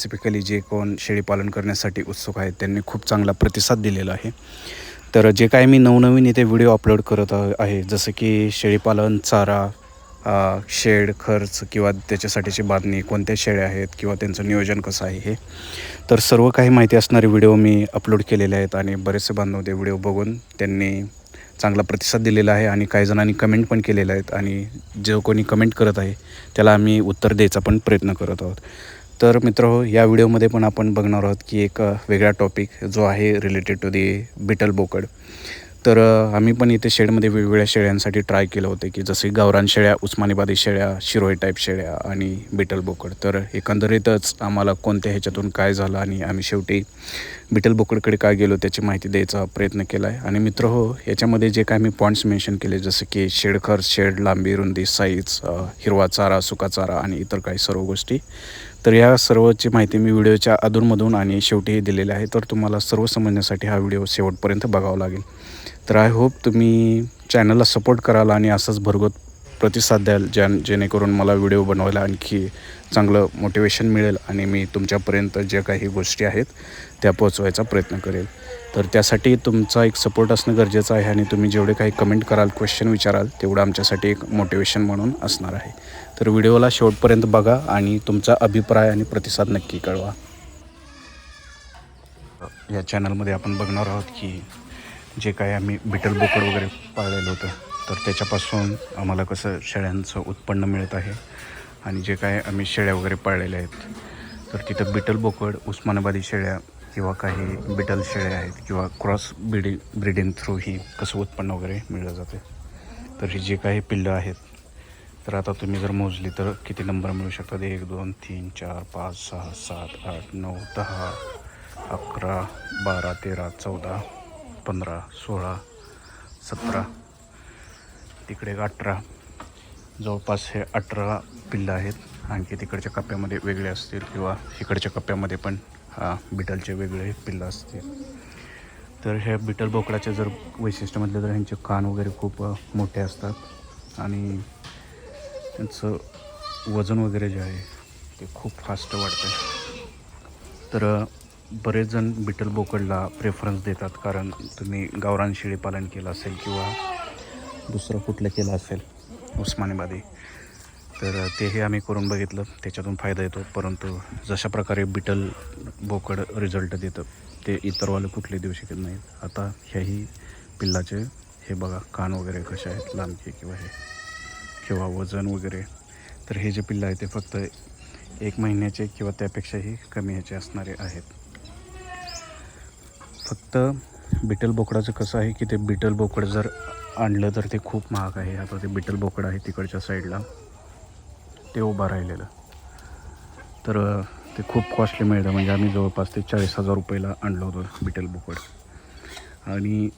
Specifically जे कोण शेळीपालन करण्यासाठी उत्सुक आहेत त्यांनी खूप चांगला प्रतिसाद दिलेला आहे. तर जे काय मी नवनवीन इथे व्हिडिओ अपलोड करत आहे जसं की शेळीपालन चारा शेड खर्च किंवा त्याच्यासाठीची बांधणी कोणत्या शेळ्या आहेत किंवा त्यांचं नियोजन कसं आहे हे. तर सर्व काही माहिती असणारे व्हिडिओ मी अपलोड केलेले आहेत आणि बरेचसे बांधव ते व्हिडिओ बघून त्यांनी चांगला प्रतिसाद दिलेला आहे आणि काही जणांनी कमेंट पण केलेल्या आहेत आणि जो कोणी कमेंट करत आहे त्याला आम्ही उत्तर द्यायचा पण प्रयत्न करत आहोत. तर मित्र या व्हिडिओमध्ये पण आपण बघणार आहोत की एक वेगळा टॉपिक जो आहे रिलेटेड टू दी बिटल बोकड. तर आम्ही पण इथे शेडमध्ये वेगवेगळ्या शेळ्यांसाठी ट्राय केलं होतं की जसे गावरान शेळ्या उस्मानाबादी शेळ्या शिरोई टाईप शेळ्या आणि बिटल बोकड. तर एकंदरीतच आम्हाला कोणत्या ह्याच्यातून काय झालं आणि आम्ही शेवटी बिटल बोकडकडे काय गेलो त्याची माहिती द्यायचा प्रयत्न केला आहे आणि मित्र हो याच्यामध्ये जे काय मी पॉईंट्स मेन्शन केले जसं की शेड खर्च शेड लांबी रुंदी साईज हिरवा चारा सुका चारा आणि इतर काही सर्व गोष्टी तर या सर्वची माहिती मी व्हिडिओच्या अधूनमधून आणि शेवटीही दिलेली आहे. तर तुम्हाला सर्व समजण्यासाठी हा व्हिडिओ शेवटपर्यंत बघावा लागेल. तर आय होप तुम्ही चॅनलला सपोर्ट कराल आणि असंच भरगत प्रतिसाद द्याल ज्या जेणेकरून मला व्हिडिओ बनवायला आणखी चांगलं मोटिवेशन मिळेल आणि मी तुमच्यापर्यंत ज्या काही गोष्टी आहेत त्या पोचवायचा प्रयत्न करेल. तर त्यासाठी तुमचा एक सपोर्ट असणं गरजेचं आहे आणि तुम्ही जेवढे काही कमेंट कराल क्वेश्चन विचाराल तेवढं आमच्यासाठी एक मोटिवेशन म्हणून असणार आहे. तर व्हिडिओला शेवटपर्यंत बघा आणि तुमचा अभिप्राय आणि प्रतिसाद नक्की कळवा. या चॅनलमध्ये आपण बघणार आहोत की जे काय आम्ही बिटल बोकड वगैरे पाळलेलं होतं तर त्याच्यापासून आम्हाला कसं शेळ्यांचं उत्पन्न मिळत आहे आणि जे काय आम्ही शेळ्या वगैरे पाळलेल्या आहेत तर तिथं बिटल बोकड उस्मानाबादी शेळ्या किंवा काही बिटल शेळ्या आहेत किंवा क्रॉस ब्रिडिंग ब्रिडिंग थ्रू ही कसं उत्पन्न वगैरे मिळलं जाते. तर ही जे काही पिल्लं आहेत तर आता तुम्ही जर मोजली तर किती नंबर मिळू शकतात? एक दोन तीन चार पाच सहा सात आठ नऊ दहा अकरा बारा तेरा चौदा पंधरा सोळा सतरा. तिकडे एक अठरा. जवळपास हे अठरा पिल्लं आहेत. आणखी तिकडच्या कप्प्यामध्ये वेगळे असतील किंवा इकडच्या कप्प्यामध्ये पण हा बिटलचे वेगळे पिल्लं असतील. तर ह्या बिटल बोकडाचे जर वैशिष्ट्य म्हटलं तर ह्यांचे कान वगैरे खूप मोठे असतात. आणि त्यांचं वजन वगैरे जे आहे ते खूप फास्ट वाढतं तर बरेच जण बिटल बोकडला प्रेफरन्स देतात कारण तुम्ही गावरान शेळी पालन केलं असेल किंवा दुसरं कुठलं केलं असेल उस्मानाबादी तर तेही आम्ही करून बघितलं त्याच्यातून फायदा येतो. परंतु जशा प्रकारे बिटल बोकड रिझल्ट देतं ते इतरवाले कुठले देऊ शकत नाहीत. आता ह्याही पिल्लाचे हे बघा कान वगैरे कसे आहेत लांबचे किंवा हे. किंवा वजन वगैरे तर हे जे पिल्लं आहे ते फक्त एक महिन्याचे किंवा त्यापेक्षाही कमी ह्याचे असणारे आहेत. फक्त बिटल बोकडाचं कसं आहे की ते बिटल बोकड जर आणलं तर ते खूप महाग आहे. आता ते बिटल बोकड आहे तिकडच्या साईडला. ते उभं राहिलेलं. तर ते खूप कॉस्टली मिळतं. म्हणजे आम्ही जवळपास ते चाळीस हजार रुपयाला आणलं होतं बिटल बोकड. आणि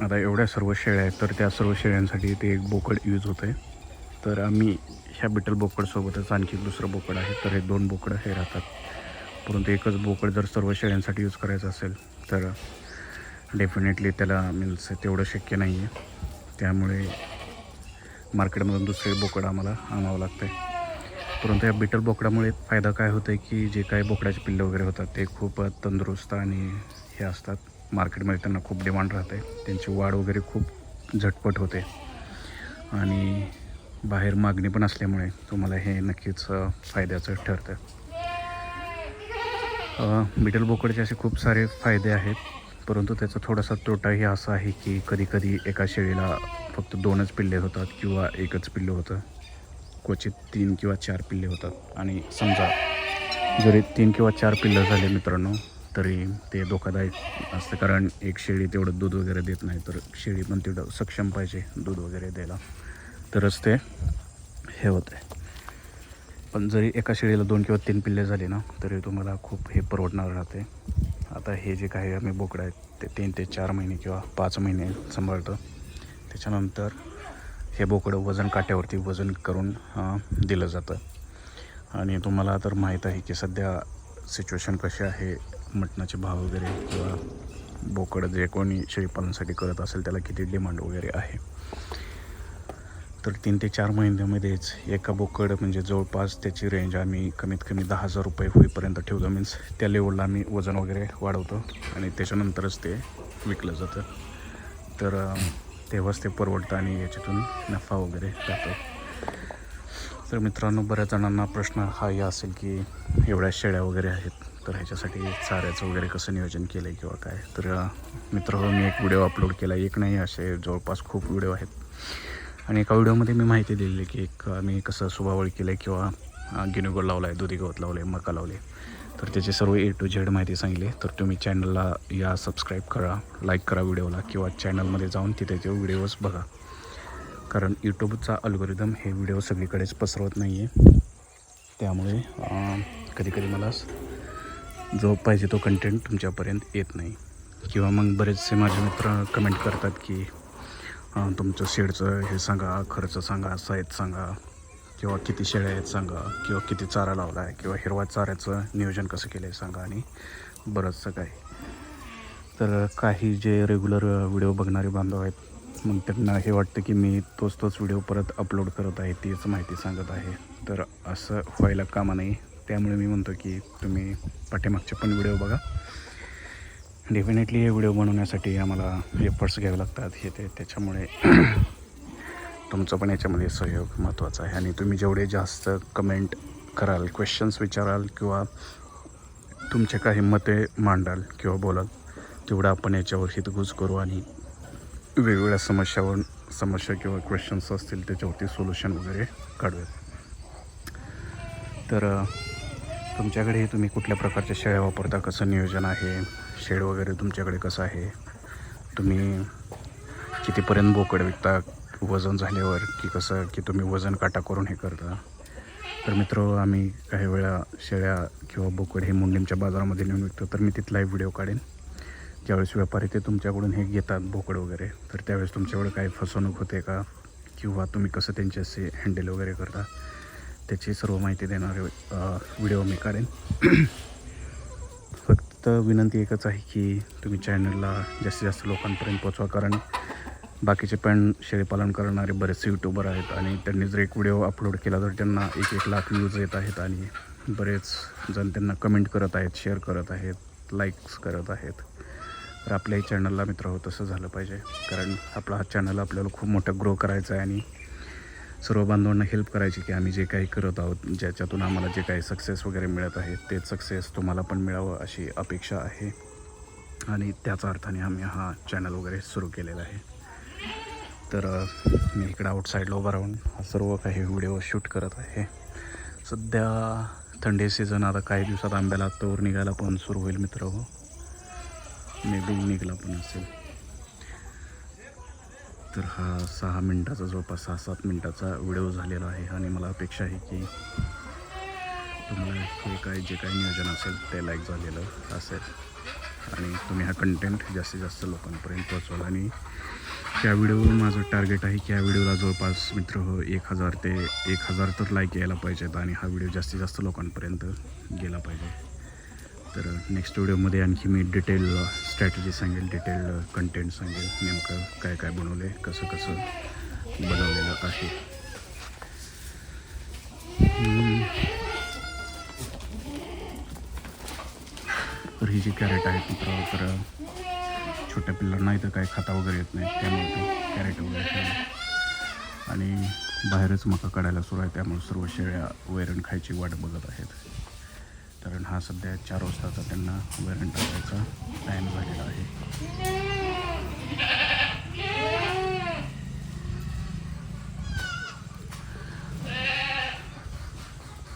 आता एवढ्या सर्व शेळ्या आहेत तर त्या सर्व शेळ्यांसाठी ते एक बोकड यूज होतं आहे तर आम्ही ह्या बिटल बोकडसोबतच आणखी दुसरं बोकड आहे. तर हे दोन बोकडं हे राहतात. परंतु एकच बोकड जर सर्व शेळ्यांसाठी यूज करायचं असेल तर डेफिनेटली त्याला मीन्स तेवढं शक्य नाही आहे त्यामुळे मार्केटमधून दुसरे बोकड आम्हाला आणावं लागतं आहे परंतु या बिटल बोकडामुळे फायदा काय होतं आहे की जे काही बोकडाचे पिल्लं वगैरे होतात ते खूप तंदुरुस्त आणि हे असतात. मार्केटमध्ये त्यांना खूप डिमांड राहते त्यांची वाढ वगैरे खूप झटपट होते. आणि बाहेर मागणी पण असल्यामुळे तुम्हाला हे नक्कीच फायद्याचं ठरतं. मिडल बोकडचे असे खूप सारे फायदे आहेत परंतु त्याचा थोडासा तोटाही असा आहे की कधीकधी एका शेळीला फक्त दोनच पिल्ले होतात किंवा एकच पिल्लं होतं. क्वचित तीन किंवा चार पिल्ले होतात. आणि समजा जरी तीन किंवा चार पिल्लं झाले मित्रांनो तरी ते धोकादायक असतं. कारण एक शेळी तेवढं दूध वगैरे देत नाही तर शेळी पण तेवढं सक्षम पाहिजे दूध वगैरे द्यायला. तरच ते हे होतं आहे पण जरी एका शेळीला दोन किंवा तीन पिल्ले झाले ना तरी तुम्हाला खूप हे परवडणार राहते. आता हे जे काही आम्ही बोकडं आहेत ते तीन ते चार महिने किंवा पाच महिने सांभाळतं. त्याच्यानंतर हे बोकडं वजन काट्यावरती वजन करून दिलं जातं. आणि तुम्हाला तर माहीत आहे की सध्या सिच्युएशन कशी आहे मटणाचे भाव वगैरे किंवा बोकडं जे कोणी शेळीपालनासाठी करत असेल त्याला किती डिमांड वगैरे आहे. तर तीन ते चार महिन्यामध्येच एका बोकड म्हणजे जवळपास त्याची रेंज आम्ही कमीत कमी दहा हजार रुपये होईपर्यंत ठेवतो मीन्स त्या लेवलला आम्ही वजन वगैरे वाढवतो आणि त्याच्यानंतरच ते विकलं जातं. तर तेव्हाच ते परवडतं आणि याच्यातून नफा वगैरे जातो. तर मित्रांनो बऱ्याच जणांना प्रश्न हा या असेल की एवढ्या शेळ्या वगैरे आहेत तर ह्याच्यासाठी चाऱ्याचं वगैरे कसं नियोजन केलं आहे किंवा काय? तर मित्र मित्र मी एक व्हिडिओ अपलोड केला. एक नाही असे जवळपास खूप व्हिडिओ आहेत. आणि एका व्हिडिओमध्ये मी माहिती दिलेली आहे की एक मी कसं सुभावळ केलं आहे किंवा अं, गिनुगड लावला आहे दुधी गवत लावलं आहे मका लावले तर त्याची सर्व ए टू झेड माहिती सांगली तर तुम्ही चॅनलला या सबस्क्राईब करा लाईक करा व्हिडिओला किंवा चॅनलमध्ये जाऊन तिथे ते व्हिडिओज बघा. कारण यूट्यूबचा अल्गोरिदम हे व्हिडिओ सगळीकडेच पसरवत नाही आहे त्यामुळे कधीकधी मला जो पाहिजे तो कंटेंट तुमच्यापर्यंत येत नाही. किंवा मग बरेचसे माझे मित्र कमेंट करतात की तुमचं शेडचं हे सांगा खर्च सांगा साईज सांगा किंवा किती शेळ्या आहेत सांगा किंवा किती चारा लावला आहे किंवा हिरवा चाऱ्याचं नियोजन कसं केलं आहे सांगा आणि बरंचसं काही. तर काही जे रेग्युलर व्हिडिओ बघणारे बांधव आहेत मग त्यांना हे वाटतं की मी तोच तोच व्हिडिओ परत अपलोड करत आहे तीच माहिती सांगत आहे. तर असं व्हायला कामा नाही त्यामुळे मी म्हणतो की तुम्ही पाठीमागचे पण व्हिडिओ बघा. डेफिनेटली हे व्हिडिओ बनवण्यासाठी आम्हाला एफर्ट्स घ्यावे लागतात. हे ते त्याच्यामुळे तुमचं पण याच्यामध्ये सहयोग महत्त्वाचा आहे. आणि तुम्ही जेवढे जास्त कमेंट कराल क्वेश्चन्स विचाराल किंवा तुमचे काही मते मांडाल किंवा बोलाल तेवढं आपण याच्यावर हितगुज करू आणि वेगवेगळ्या समस्यावर समस्या किंवा क्वेश्चन्स असतील त्याच्यावरती सोल्युशन वगैरे काढूयात. तर तुमच्याकडे तुम्ही कुठल्या प्रकारच्या शेळ्या वापरता कसं नियोजन आहे शेड वगैरे तुमच्याकडे कसं आहे? तुम्ही कितीपर्यंत बोकड विकता? वजन झाल्यावर की कसं की तुम्ही वजन काटा करून हे करता? तर मित्र आम्ही काही वेळा शेळ्या किंवा बोकड हे मुंडीमच्या बाजारामध्ये नेऊन विकतो तर मी तिथलाही व्हिडिओ काढेन. ज्यावेळेस व्यापारी ते तुमच्याकडून हे घेतात बोकड वगैरे तर त्यावेळेस तुमच्याकडे काही फसवणूक होते का? किंवा तुम्ही कसं त्यांच्याशी हँडल वगैरे करता? त्याची सर्व माहिती देणारे व्हिडिओ मी काढेन. फक्त विनंती एकच आहे की तुम्ही चॅनलला जास्तीत जास्त लोकांपर्यंत पोचवा कारण बाकीचे पण शेळीपालन करणारे बरेचसे यूट्यूबर आहेत आणि त्यांनी जर एक व्हिडिओ अपलोड केला तर त्यांना एक एक लाख व्ह्यूज येत आहेत आणि बरेच जण त्यांना कमेंट करत आहेत शेअर करत आहेत लाईक्स करत आहेत. तर आपल्याही चॅनलला मित्र हो तसं झालं पाहिजे. कारण आपला हा चॅनल आपल्याला खूप मोठा ग्रो करायचा आहे आणि सर्व बांधवांना हेल्प करायची की आम्ही जे काही करत आहोत ज्याच्यातून आम्हाला जे काही सक्सेस वगैरे मिळत आहे तेच सक्सेस तुम्हाला पण मिळावं अशी अपेक्षा आहे. आणि त्याचा अर्थाने आम्ही हा चॅनल वगैरे सुरू केलेला आहे. तर मी इकडं आउटसाईडला उभा राहून हा सर्व काही व्हिडिओ शूट करत आहे. सध्या थंडी सीझन आता काही दिवसात आंब्याला तोर निघायला पण सुरू होईल मित्र. हो. मे बी निघाला पण असेल. तर हा सहा मिनटाचा जवळपास सहा सात मिनटाचा व्हिडिओ झालेला आहे आणि मला अपेक्षा आहे की तुम्हाला हे काय जे काही नियोजन असेल ते लाईक झालेलं असेल. आणि तुम्ही हा कंटेंट जास्तीत जास्त लोकांपर्यंत पोहोचवाल. आणि त्या व्हिडिओवर माझं टार्गेट आहे की या व्हिडिओला जवळपास मित्र हो एक हजार ते एक हजार तर लाईक यायला पाहिजेत आणि हा व्हिडिओ जास्तीत जास्त लोकांपर्यंत गेला पाहिजे. तर नेक्स्ट व्हिडिओमध्ये आणखी मी डिटेल स्ट्रॅटेजी सांगेल डिटेल कंटेंट सांगेल नेमकं काय काय बनवलं आहे कसं कसं बनवलेलं आहे. तर ही जी कॅरेट आहेत मित्र तर छोट्या पिल्लांना इथं काय खाता वगैरे येत नाही त्यामुळे ते कॅरेट वगैरे आणि बाहेरच मका काढायला सुरू आहे त्यामुळे सर्व शेळ्या वैरण खायची वाट बघत आहेत. कारण हा सध्या चार वाजताचा त्यांना वैरण टाकायचा टाईम झालेला आहे.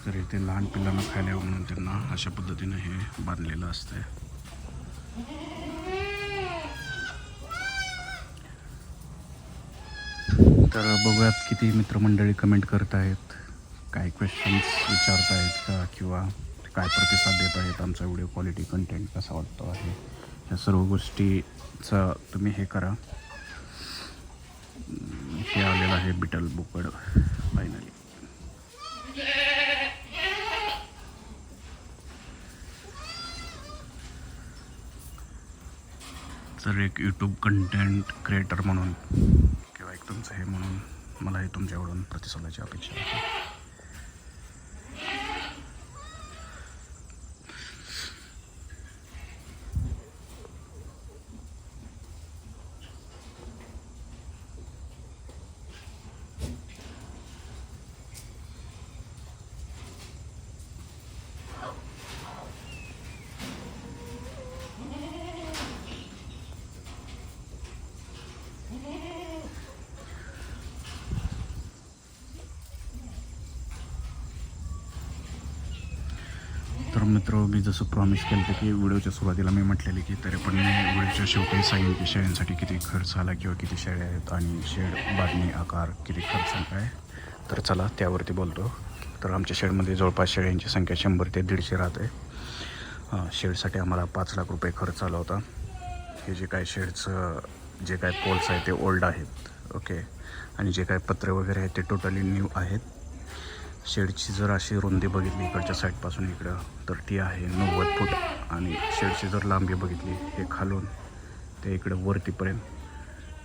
तर इथे लहान पिल्लांना खायला यावं म्हणून त्यांना अशा पद्धतीनं हे बांधलेलं असतंय. तर बघूयात किती मित्रमंडळी कमेंट करत आहेत काय क्वेश्चन्स विचारत आहेत का किंवा काय प्रतिसाद देत आहेत आमचा व्हिडिओ क्वालिटी कंटेंट कसा वाटतो आहे ह्या सर्व गोष्टीचा तुम्ही हे करा. हे आलेलं आहे बिटल बुकड फायनली तर एक यूट्यूब कंटेंट क्रिएटर म्हणून किंवा एक तुमचं हे म्हणून मला हे तुमच्याकडून प्रतिसादाची अपेक्षा आहे तर मित्र मी जसं प्रॉमिस केलं होतं की व्हिडिओच्या सुरुवातीला मी म्हटलेले की तरी पण मी व्हिडिओच्या शेवटी सांगेन की शेळ्यांसाठी किती खर्च आला किंवा किती शेळ्या आहेत आणि शेड बांधणी आकार किती खर्च आला आहे. तर चला त्यावरती बोलतो. तर आमच्या शेडमध्ये जवळपास शेळ्यांची संख्या शंभर ते दीडशे राहते. शेडसाठी आम्हाला पाच लाख रुपये खर्च आला होता. हे जे काय शेडचं जे काय पोल्स आहेत ते ओल्ड आहेत ओके आणि जे काय पत्रे वगैरे आहेत ते टोटली न्यू आहेत. शेडची जर अशी रुंदी बघितली इकडच्या साईडपासून इकडं तर ती आहे नव्वद फूट. आणि शेडची जर लांबी बघितली हे खालून ते इकडं वरतीपर्यंत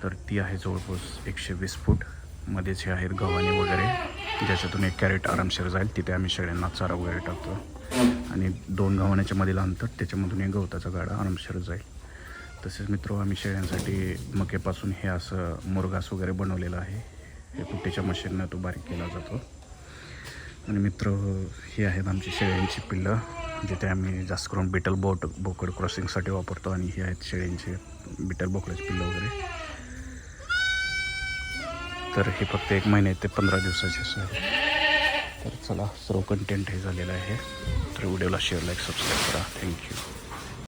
तर ती आहे जवळपास एकशे वीस फूट. मध्येच हे आहेत गव्हाणे वगैरे ज्याच्यातून एक कॅरेट आरामशीर जाईल. तिथे आम्ही शेळ्यांना चारा वगैरे टाकतो. आणि दोन गव्हाण्याच्या मधील अंतर त्याच्यामधून एक गवताचा गाडा आरामशीर जाईल. तसेच मित्र आम्ही शेळ्यांसाठी मकेपासून हे असं मुरघास वगैरे बनवलेलं आहे. हे कुट्टीच्या मशीननं तो बारीक केला जातो. आणि मित्र ही आहेत आमची शेळ्यांची पिल्लं जिथे आम्ही जास्त करून बिटल बोट बोकड क्रॉसिंगसाठी वापरतो आणि ही आहेत शेळ्यांचे बिटल बोकडाची पिल्लं वगैरे. तर हे फक्त एक महिने ते पंधरा दिवसाचे असं तर चला सर्व कंटेंट हे झालेलं आहे. तर व्हिडिओला शेअर लाईक सबस्क्राईब करा. Thank you